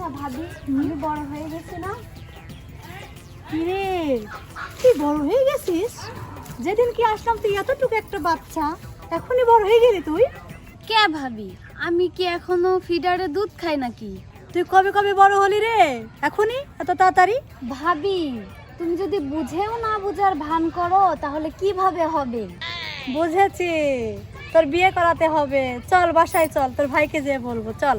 আচ্ছা ভাবি তুমি বড় হয়ে গেছে না কিরে তুই বড় হয়ে গেছিস? যেদিন কি আসলাম তুই এতটুকু একটা বাচ্চা এখনই বড় হয়ে গেলি তুই? কে ভাবি? আমি কি এখনও ফিডারে দুধ খাই নাকি? তুই কবে কবে বড় হলি রে? এখনই? এত তাড়াতাড়ি? ভাবি তুমি যদি বুঝেও না বুঝার ভান করো তাহলে কীভাবে হবে? বুঝেছি। তোর বিয়ে করাতে হবে। চল বাসায় চল। তোর ভাইকে যেয়ে বলব। চল।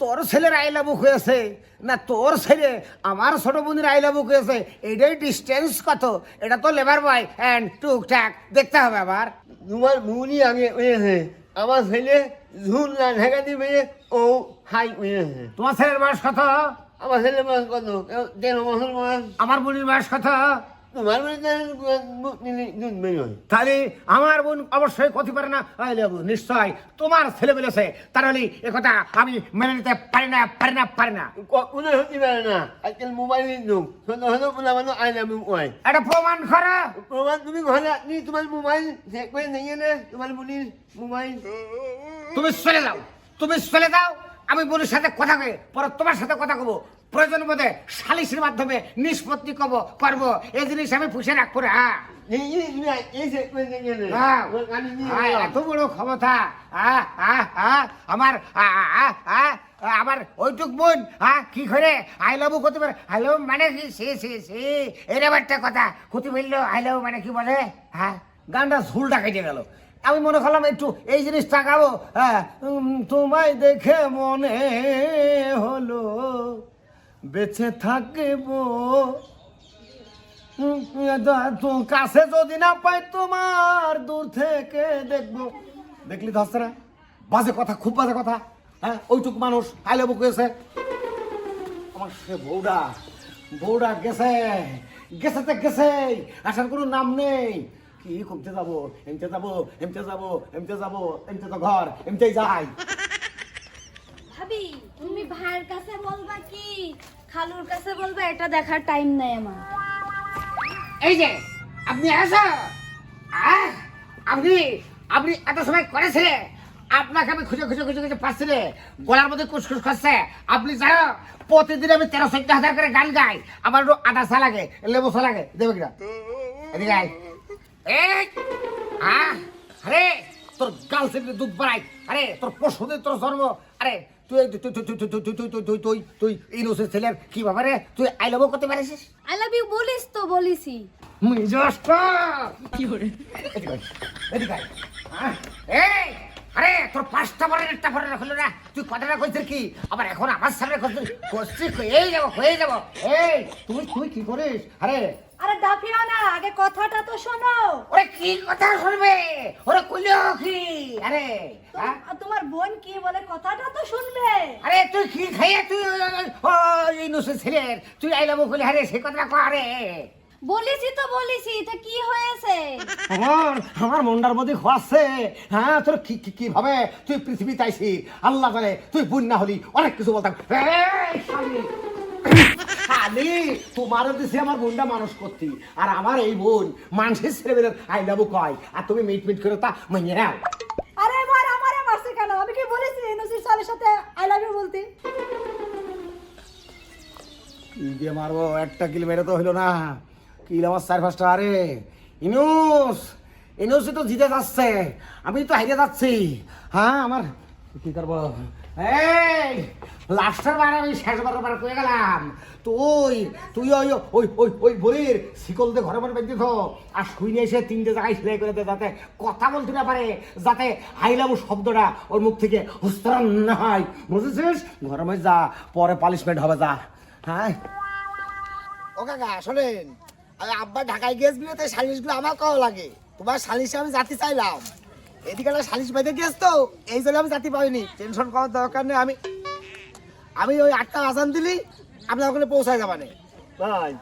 তোর ছেলের আইলা বুক হয়েছে? না তোর ছেলে আমার ছোট বোনের আইলা বুক হয়েছে? এটাই ডিস্টেন্স কত? এটা তো লেবার বয় অ্যান্ড টুকটাক। দেখতে হবে আবার। Numal muni ange me. Amat sele zun la Dhaka দিবে ও হাই me. তোমার ছেলের বয়স কত? আমার ছেলে মাস কত? দেড় বছর মাস আমার বোনের বয়স কত? তোমার দুধ বেরোয় তাহলে আমার বোন অবশ্যই ক্ষতি পারে না। নিশ্চয় তোমার ছেলে বলেছে। তার হলে একথা আমি মেনে নিতে পারি না পারি না পারি না। কোনো হতে পারে না। আজকাল মোবাইলের যুগ। ছোট ওয়াই এটা প্রমাণ করো। প্রমাণ তুমি ঘরে আপনি তোমার মোবাইল চেক করে নিয়ে না তোমার বোনের মোবাইল তুমি চলে যাও তুমি চলে যাও। আমি বোনের সাথে কথা কয়ে পরে তোমার সাথে কথা কব প্রয়োজন বোধে সালিসের মাধ্যমে নিষ্পত্তি কব করব এই জিনিস আমি পুষে রাখব হ্যাঁ না হ্যাঁ, হ্যাঁ, এত বড় ক্ষমতা আমার আমার ওইটুক বোন হ্যাঁ কি করে আই লাভ করতে পারে আই লাভ মানে কি সে সে সে এরকম একটা কথা ক্ষতি বলল আই লাভ মানে কি বলে হ্যাঁ গানটা ঝুলটা কেটে গেল আমি মনে করলাম একটু এই জিনিসটা গাবো হ্যাঁ তোমায় দেখে মনে হলো বেঁচে থাকব। কাছে যদি না পাই তোমার দূর থেকে দেখব। দেখলি না বাজে কথা, খুব বাজে কথা। হ্যাঁ ওইটুক মানুষ আইলে বুক হয়েছে আমার সে বউডা বউডা গেছে গেছে তো গেছে, আসার কোনো নাম নেই। কি করতে যাব, এমতে যাব এমতে যাব এমতে যাব, এমতে তো ঘর, এমতেই যাই। ভাবি, তুমি ভাইয়ের কাছে খালুর কাছে বলবা, এটা দেখার টাইম নাই আমার। এই যে, আপনি আসো। আপনি আপনি এত সময় করেছিলে আপনাকে আমি খুঁজে খুঁজে খুঁজে খুঁজে পাচ্ছিলে। গলার মধ্যে কুসকুস করছে। আপনি জানো প্রতিদিন আমি তেরো চোদ্দ হাজার করে গান গাই। আমার একটু আটা চা লাগে, লেবু চা লাগে। দেবে কিনা? এদিকে আয়। আরে, তোর থেকে দুধ বাড়াই। আরে, তোর পশুদের তোর জন্ম। আরে তুই তুই তুই তুই তুই তুই তুই তুই তুই তুই তুই ইনোসেন্ট ছেলের কি বাবা রে? তুই আই লাভ করতে পারিস আই লাভ ইউ বলিস তো বলিসি মিজস্ট কি করে? এদিকে আয়, এদিকে এই আরে তোর পাঁচটা পরে একটা পরে রাখল না। তুই কথাটা কইছিস কি? আবার এখন আমার সামনে কইছিস কইছিস হয়ে যাব হয়ে যাব। এই তুই তুই কি করিস? আরে আরে দাফিও না আগে কথাটা তো শোনো। ওরে কি কথা শুনবে? ওরে কইলো কি? আরে হ্যাঁ? তোমার বোন কি বলে কথাটা তো শুনবে। আরে তুই কি খাইয়ে তুই ও এই নসে তুই আইলাম কইলে আরে সে কথা কো আরে। বলিসি তো বলিসি তা কি হয়েছে? আমার আমার মন্ডার মধ্যে খোয়াচ্ছে। হ্যাঁ তোর কি কি- কীভাবে তুই পৃথিবী তাইছি আল্লাহ করে তুই বুন না হলি অনেক কিছু বলতাম। এই, শালি তোমারও দিছি আমার বোনটা মানুষ করতি। আর আমার এই বোন মানুষের ছেলেবেলের আই লাভ কয়। আর তুমি মিট মিট করে তা মাইনে নাও। আরে মার আমারে মারছে কেন? আমি কি বলেছি নসির সালের সাথে আই লাভ ইউ বলতে? দিয়ে মারবো একটা কিল মেরে তো হইল না। কিল আমার চার পাঁচটা আরে। ইনুস ইনুস তো জিতে যাচ্ছে। আমি তো হাইরে যাচ্ছি। হ্যাঁ আমার কি করব? এই, লাস্টার বার আমি শেষ বার কয়ে গেলাম। তুই তুই ওই ওই ওই ওই বলির শিকল দিয়ে ঘরে ঘরে বেঁধে আর শুই নিয়ে এসে তিনটে জায়গায় সেলাই করে দে যাতে কথা বলতে না পারে, যাতে হাইলাবু শব্দটা ওর মুখ থেকে উচ্চারণ না হয়। বুঝেছিস? ঘরে মধ্যে যা, পরে পালিশমেন্ট হবে, যা। হ্যাঁ? ও কাকা, শোনেন আমি আব্বা ঢাকায় গেছিল তো সালিশগুলো আমার কও লাগে। তোমার সালিশে আমি জাতি চাইলাম। এদিকে একটা সালিশ বাইতে গেছ তো এই জন্য আমি জাতি পাইনি। টেনশন করার দরকার নেই আমি আমি ওই আটটা আসান দিলি আপনার ওখানে পৌঁছায় যাবানে ভাই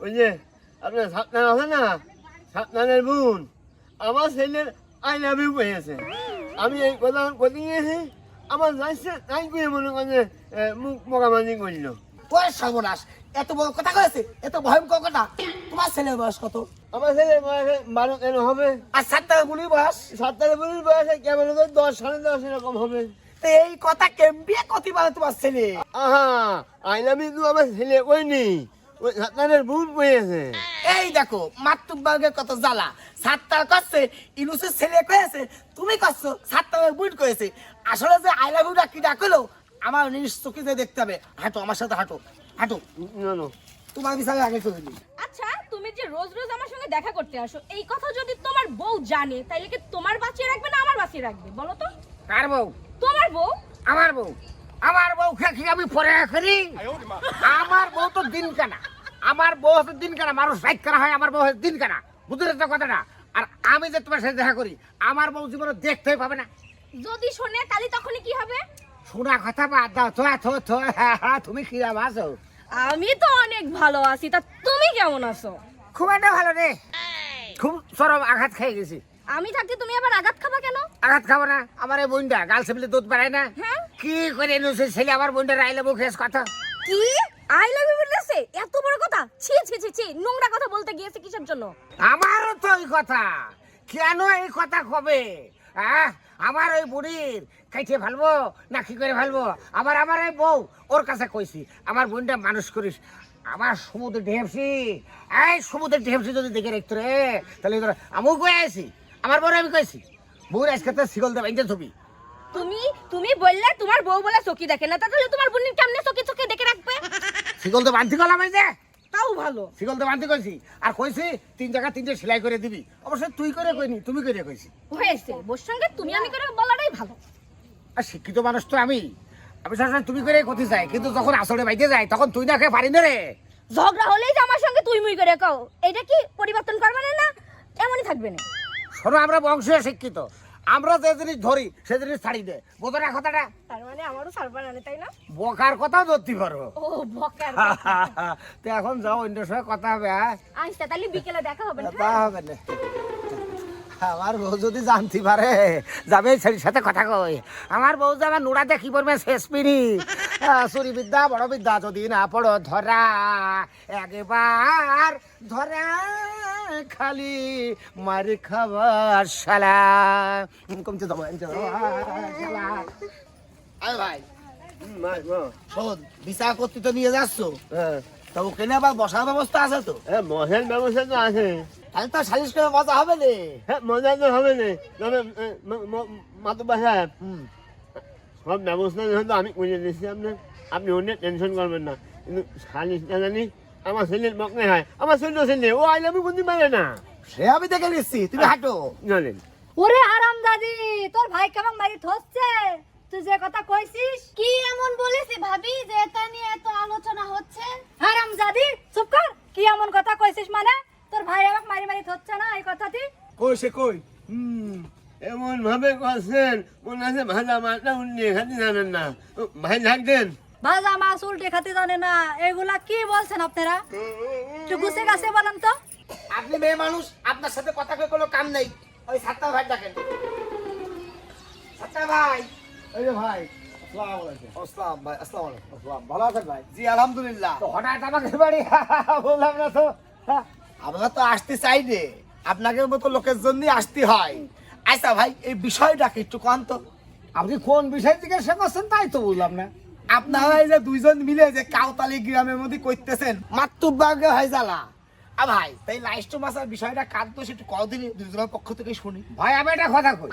ওই যে আপনার সাতনান আছে না? সাতনানের বোন। আমার ছেলের আই লাভ ইউ পেয়েছে আমি এই কথা করতে গিয়েছি আমার যাইছে তাই করে মনে করে মুখ মোকামাজি করল। ওই সর্বনাশ এত বড় কথা কয়েছে এত ভয়ঙ্কর কথা। তোমার ছেলের বয়স কত? আমার হবে। আর গুলির বয়স? বয়সে কেমন দশ সাড়ে দশ এরকম হবে। এই কথা কেমবিয়ে কতি পারে তোমার ছেলে? আহা আমার ছেলে কইনি ওই পেয়েছে এই দেখো কত জ্বালা। করছে ইনুসের ছেলে কয়েছে তুমি করছ বুট কয়েছে। আসলে যে আই লাভ কি ডাকলো আমার নিজ চোখে দেখতে হবে। হাঁটো আমার সাথে হাঁটো। হাঁটো। না। তোমার বিচারে আগে চলে দিই আচ্ছা তুমি যে রোজ রোজ আমার সঙ্গে দেখা করতে আসো এই কথা যদি তোমার বউ জানে তাহলে কি তোমার বাঁচিয়ে রাখবে না আমার বাঁচিয়ে রাখবে? বলো তো। কার বউ? তোমার বউ? আমার বউ। আমার বউ খেয়ে খেয়ে আমি পরে করি আমার বউ তো দিন কানা। আমার বউ হচ্ছে দিন কানা। মানুষ রাইট করা হয় আমার বউ হচ্ছে দিন কানা। বুঝতে তো কথাটা? আর আমি যে তোমার সাথে দেখা করি আমার বউ জীবনে দেখতে পাবে না। যদি শোনে তাহলে তখনই কি হবে? শোনা কথা বাদ দাও। থো থো থো হ্যাঁ, হ্যাঁ, তুমি কি আছো আমি তো অনেক ভালো আছি তা তুমি কেমন আছো? খুব একটা ভালো রে। খুব চরম আঘাত খেয়ে গেছি। আমি থাকতে তুমি আবার আঘাত খাবা কেন? আঘাত খাব না আমার এই বোনটা গাল সেপলে দুধ বাড়ায় না। হ্যাঁ? কি করে এনেছে ছেলে আমার বোনটা রাইলে মুখ হেস কথা। কি? আই লাভ ইউ বলেছে? এত বড় কথা? ছি ছি ছি ছি নোংরা কথা বলতে গিয়েছে কিসের জন্য? আমারও তো ওই কথা। কেন এই কথা কবে? আহ আমার ওই বুড়ির খাইতে ভালবো না কি করে ভালবো? আবার আমার এই বউ ওর কাছে কইছি আমার বোনটা মানুষ করিস। আমার সমুদ্র ঢেপসি এই সমুদ্রের ঢেপসি যদি দেখে রাখতো রে তাহলে ধর আমিও কয়ে আছি আমার বউরে আমি কইছি বউর আজকে তো শিকল দেবে এই ছবি তুমি তুমি বললে তোমার বউ বলে চকি দেখে না তাহলে তোমার বোনের কেমনে চকি চকি দেখে রাখবে? শিকল তো বান্ধি গেলাম এই যে। তাও ভালো। শিকল তো বান্ধি কইছি। আর কইছি তিন জায়গা তিনটে সেলাই করে দিবি। অবশ্য তুই করে কইনি তুমি করে কইছি। হয়েছে বোর সঙ্গে তুমি আমি করে বলাটাই ভালো। আর শিক্ষিত মানুষ তো আমি। আমি সবসময় তুমি করে কথি চাই কিন্তু যখন আসলে বাইতে যায় তখন তুই না খেয়ে পারি না রে। ঝগড়া হলেই যে আমার সঙ্গে তুই মুই করে কও এটা কি পরিবর্তন করবে না? এমনই থাকবে না। শোনো আমরা বংশীয় শিক্ষিত। আমরা যে জিনিস ধরি সে জিনিস ছাড়ি দে। বোঝো না কথাটা? তার মানে আমারও সারবার আনে তাই না? বকার কথাও ধরতে পারো। ও বকার তো এখন যাও অন্য সঙ্গে কথা হবে হ্যাঁ? আচ্ছা তাহলে বিকেলে দেখা হবে না তা হবে না। আমার বউ যদি জানতে পারে যাবে ছেলের সাথে কথা কই। আমার বউ যাবে নোড়াতে কি পড়বে শেষ পিড়ি চুরি বিদ্যা বড় বিদ্যা যদি না পড়ো ধরা একবার ধরা। খালি মারি খাবার শালা। কমতে যাব এমতে যাব শালা। আরে ভাই। শোন বিচার করতে তো নিয়ে যাচ্ছ। হ্যাঁ। তা ওখানে আবার বসার ব্যবস্থা আছে তো? হ্যাঁ মশার ব্যবস্থা তো আছে। তাহলে তো সালিশ করে মজা হবে রে হ্যাঁ মজা তো হবে না। তবে মাতো সাহেব হুম। সব ব্যবস্থা হয়তো আমি করে দিচ্ছি আপনার আপনি অন্য টেনশন করবেন না। কিন্তু খালি জানি আমার ছেলের বকনে হয়। আমার ছেলে ছেলে ও আইলে আমি কোনদিন পারে না। সে আমি দেখে নিচ্ছি তুমি হাঁটো। জানেন ওরে আরাম দাদি তোর ভাই কেমন মারি ধরছে তুই যে কথা কইছিস? কি এমন বলেছি ভাবি যে এটা নিয়ে এত আলোচনা হচ্ছে? আরাম দাদি চুপ কর। কি এমন কথা কইছিস মানে? তোর ভাই আমাকে মারি মারি ধরছে না এই কথাটি? কই সে কই? হুম এমন ভাবে করছেন মনে আছে ভাজা মাছটা উনি এখানে জানেন না। ভাই থাকতেন ভাজা মাছ উল্টে খাতে জানে না এগুলা কি বলছেন আপনারা? একটু গুছে গাছে বলেন তো। আপনি মেয়ে মানুষ আপনার সাথে কথা কয়ে কোনো কাম নেই। ওই সাতটা ভাই ডাকেন সাতটা ভাই। এই যে ভাই ভালো আছেন জি আলহামদুলিল্লাহ। হঠাৎ আমাকে বাড়ি বললাম না তো। হ্যাঁ আমরা তো আসতে চাই রে। আপনাকে মতো লোকের জন্য আসতে হয়। আচ্ছা ভাই এই বিষয়টা কি একটু কন তো। আপনি কোন বিষয় জিজ্ঞাসা করছেন তাই তো বুঝলাম না। আপনারা এই যে দুইজন মিলে যে কাউতালি গ্রামের মধ্যে করতেছেন মাতুব্বাগে হয় জ্বালা। আ ভাই তাই লাইস্ট মাসার বিষয়টা কার তো একটু কদিন দুজনের পক্ষ থেকে শুনি। ভাই আমি একটা কথা কই।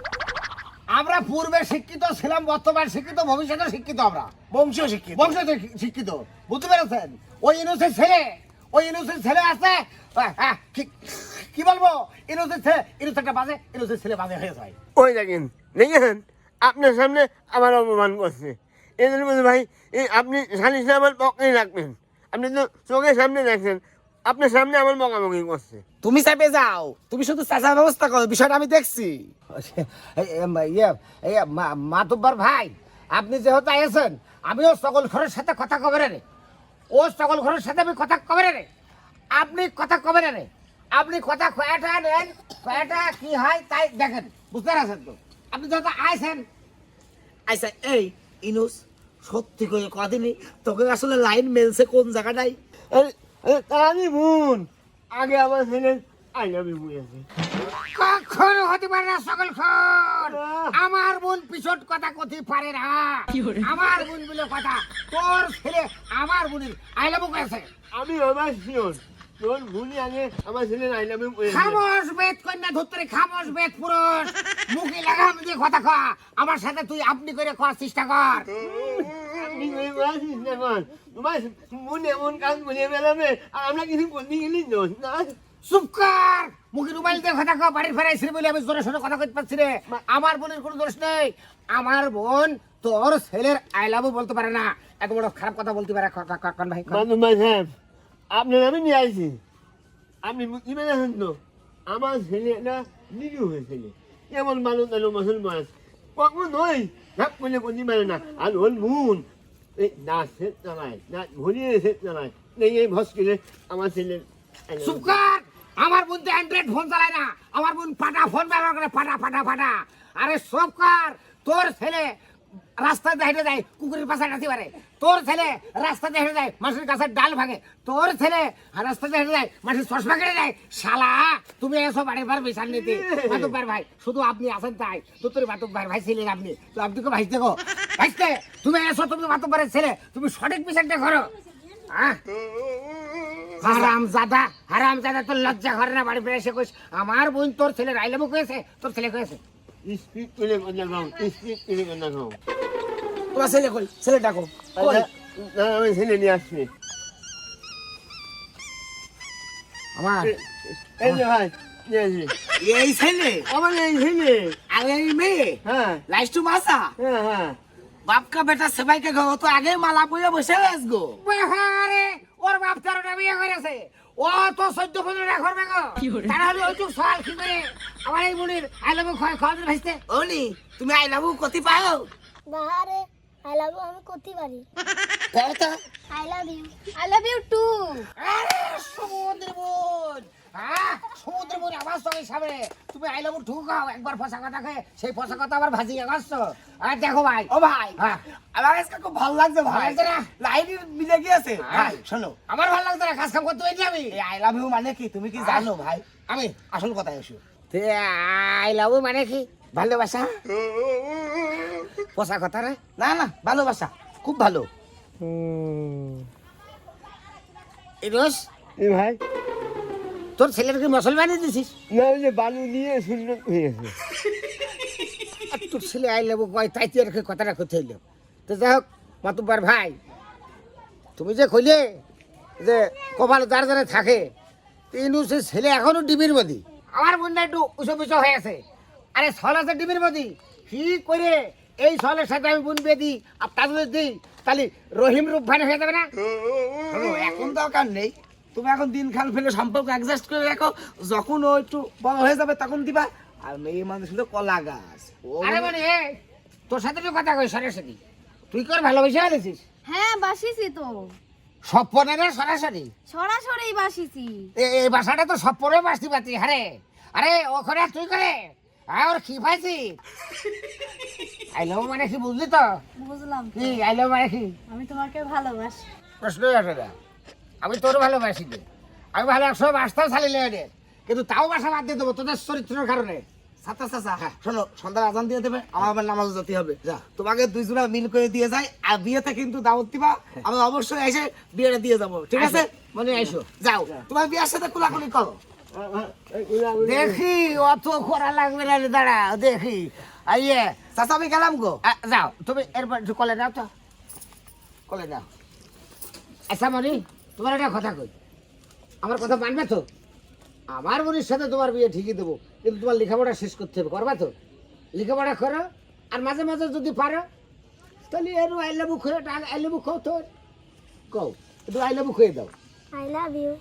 আমরা পূর্বে শিক্ষিত ছিলাম বর্তমান শিক্ষিত ভবিষ্যতে শিক্ষিত আমরা। বংশীয় শিক্ষিত। বংশ শিক্ষিত বুঝতে পেরেছেন? ওই ইনোসেন্ট ছেলে ওই ইনোসেন্ট ছেলে আছে? কি বলব? ইনোসেন্ট ছেলে ইনোসেন্টটা বাজে ইনোসেন্ট ছেলে বাজে হয়ে যায়। ওই দেখেন দেখেন আপনার সামনে আমার অপমান করছে। এদের মধ্যে ভাই এই আপনি সালিশে আমার পক্ষেই রাখবেন। আপনি তো চোখের সামনে দেখছেন আপনার সামনে আমার বকাবকি করছে। তুমি চাপে যাও তুমি শুধু চাচার ব্যবস্থা করো বিষয়টা আমি দেখছি। ইয়ে ইয়ে মা- মাতুব্বর ভাই আপনি যেহেতু আছেন আমিও সকল ঘরের সাথে কথা কবে রে ও সকল ঘরের সাথে আমি কথা কবে রে আপনি কথা কবে রে? আপনি কথা কয়টা নেন কয়টা কি হয় তাই দেখেন বুঝতে পারছেন তো? আপনি যেহেতু আইছেন আচ্ছা এই ইনুস সত্যি করে কদিনই তোকে আসলে লাইন মেলছে কোন জায়গাটায়? আরে বোন আগে আমার ছেলে আই লাভ ইউ বলেছে কখনো হতে পারে না সকল আমার বোন পিছট কথা কথি পারে না। আমার বোন বলে কথা তোর ছেলে আমার বোনের আই লাভ করেছে আমি আমার শিওর তোর ভুলি আগে আমার ছেলে আই লাভ ইউ খামোশ বেদ কন্যা ধরতে খামোশ বেদ পুরুষ। মুখে লাগাম দিয়ে কথা কয়া। আমার সাথে তুই আপনি করে খাওয়ার চেষ্টা কর। আপনি ওই বলছিস না কর। তোমার মন এমন কাজ বলে বেড়াবে। আমরা কিছু বলতে গেলি না? চুপ কর। মুখে মোবাইল দিয়ে কথা ফেরাইছি বলে আমি জোরে সোরে কথা কইতে পারছি রে। আমার বোনের কোনো দোষ নেই। আমার বোন তোর ছেলের আই লাভ বলতে পারে না। এত বড় খারাপ কথা বলতে পারে ভাই? ভাই সাহেব আপনার আমি নিয়ে আইছি। আপনি তো। আমার ছেলেটা নিরীহ ছেলে। এমন মানুষ এলো মুসলমান কখন নয় ভাব করলে করতে পারে না আর ওর মন এই না সেট চালায় না ভরিয়ে সেট চালায় এই ভস কিনে আমার ছেলে চুপ কর আমার বোন তো অ্যান্ড্রয়েড ফোন চালায় না আমার বোন ফাটা ফোন ব্যবহার করে ফাটা ফাটা ফাটা আরে সব কর তোর ছেলে রাস্তায় হেঁটে যায় কুকুরের পাশে হাঁটতে পারে তোর ছেলে রাস্তাতে হেঁটে যায়, মাসের কাছে ডাল ভাঙে। তোর ছেলে রাস্তাতে হেঁটে যায়, মাসের চশমা কেটে যায় শালা, তুমি এসো বাড়ি বার বিশাল নিতে। মাতুব্বার ভাই, শুধু আপনি আছেন তাই। তো তোর মাতুব্বার ভাই ছিলেন আপনি। তো আপনি তো ভাইতে গো। ভাইতে, তুমি এসো, তুমি মাতুব্বারের ছেলে। তুমি সঠিক বিচারটা করো হারাম জাদা হারাম জাদা তোর লজ্জা করে না বাড়ি ফিরে এসে কইস? আমার বোন তোর ছেলে রাইলেবো কয়েছে তোর ছেলে কয়েছে স্পিড কথা খাও স্পিড কথা খাও তোমার ছেলে কই? ছেলে ডাকো আমি ছেলে নিয়ে আসছি। আমার? এই যে ভাই এই ছেলে? আমার এই ছেলে। আর এই মেয়ে? হ্যাঁ। মাসা হ্যাঁ হ্যাঁ। বাপ বেটা সবাইকে গো তো আগে মালা পইয়া বসে গেছ গো। বাহারে ওর বাপ তেরোটা বিয়ে করেছে। ও তো চোদ্দ পনেরো রাখর বেগো তারা হলে ওই সওয়াল কি করে আমার এই বোনের আইলেবো খয় খাওয়া দিন ভাইতে ওনি তুমি আই লাভ কতি পাও? বাহারে আই লাভ আমি করতে পারি। কয়টা I love you I love you too আরে সমুদ্র বোন হ্যাঁ সমুদ্র বোন আবার সবাই সামনে। তুমি আইলেবো ঠুকাও একবার ফসা কথা খেয়ে সেই ফসা কথা আবার ভাজিয়ে গেছো আর দেখো ভাই ও ভাই হ্যাঁ। আমার আজকে খুব ভালো লাগছে ভাই। লাগছে না? লাইনের মিলে গিয়েছে। হ্যাঁ। ভাই শোনো। আমার ভালো লাগতো না কাজ কাম করতে হইনি আমি। এই আই লাভ ইউ মানে কি? তুমি কি জানো ভাই? আমি আসল কথা এসো আই লাভ মানে কি? ভালোবাসা? পোষা কথা রে? না না ভালোবাসা। খুব ভালো। ইরোস এই ভাই। তোর ছেলের কি মুসলমানই দিছিস? না ওই যে বালু দিয়ে শূন্য হয়ে আর তোর ছেলে আই লাভ কয় তাই তুই আর কথাটা করতে হইল। তো যাই হোক মাতুব্বার ভাই তুমি যে কইলে যে কপাল যার যারা থাকে তিনু সে ছেলে এখনও ডিবির মধ্যে। আমার বোনটা একটু উঁচু পিছু হয়ে আছে। আরে ছল আছে ডিবির মধ্যে। কি করে? এই ছলের সাথে আমি বোন বিয়ে দিই আর তা যদি দিই তাহলে রহিম রূপ ভাই হয়ে যাবে না? এখন দরকার নেই। তুমি এখন দিন খান ফেলে সম্পর্ক অ্যাডজাস্ট করে রাখো। যখন ও একটু বড় হয়ে যাবে তখন দিবা। আর মেয়ে মানুষ হলো কলা গাছ। আরে মানে তোর সাথে তো কথা কই সরাসরি তুই কর ভালোবেসে আছিস হ্যাঁ বাসিছি তো। স্বপ্নের সরাসরি? সরাসরি বাসিছি এই বাসাটা তো স্বপ্নে বাসতে পারতি হারে। আরে ওখানে তুই করে হ্যাঁ ওর কি পাইছি? আইলো মানে কি বুঝলি তো? বুঝলাম। কি আইলো মানে কি? আমি তোমাকে ভালোবাসি। প্রশ্নই আসে না। আমি তোর ভালোবাসি রে। আমি ভালো একশো বাসতাম ওদের কিন্তু তাও বাসা বাদ দিয়ে দেবো তোদের চরিত্রের কারণে। সাতা সাসা শোনো সন্ধ্যার আজান দিয়ে দেবে আমার আবার নামাজ যেতে হবে। যা। তোমাকে দুই জোড়া মিল করে দিয়ে যাই আর বিয়েতে কিন্তু দাওয়াত দিবা। আমি অবশ্যই এসে বিয়েটা দিয়ে যাব ঠিক আছে? মনে আইসো। যাও। তোমার বিয়ের সাথে কোলাকুলি করো। দেখি অত করা লাগবে না রে দাঁড়া দেখি। আর ইয়ে চাচা আমি গেলাম গো। যাও তুমি এরপর একটু কলে যাও তো। কলে যাও আচ্ছা মনি তোমার একটা কথা কই। আমার কথা মানবে তো? আমার বোনের সাথে তোমার বিয়ে ঠিকই দেবো কিন্তু তোমার লেখাপড়া শেষ করতে হবে করবা তো? লেখাপড়া করো আর মাঝে মাঝে যদি পারো তাহলে এর আইলেবু খুঁয়ে আইলেবু খাও তোর। কও একটু আইলেবু খুঁয়ে দাও। I love you.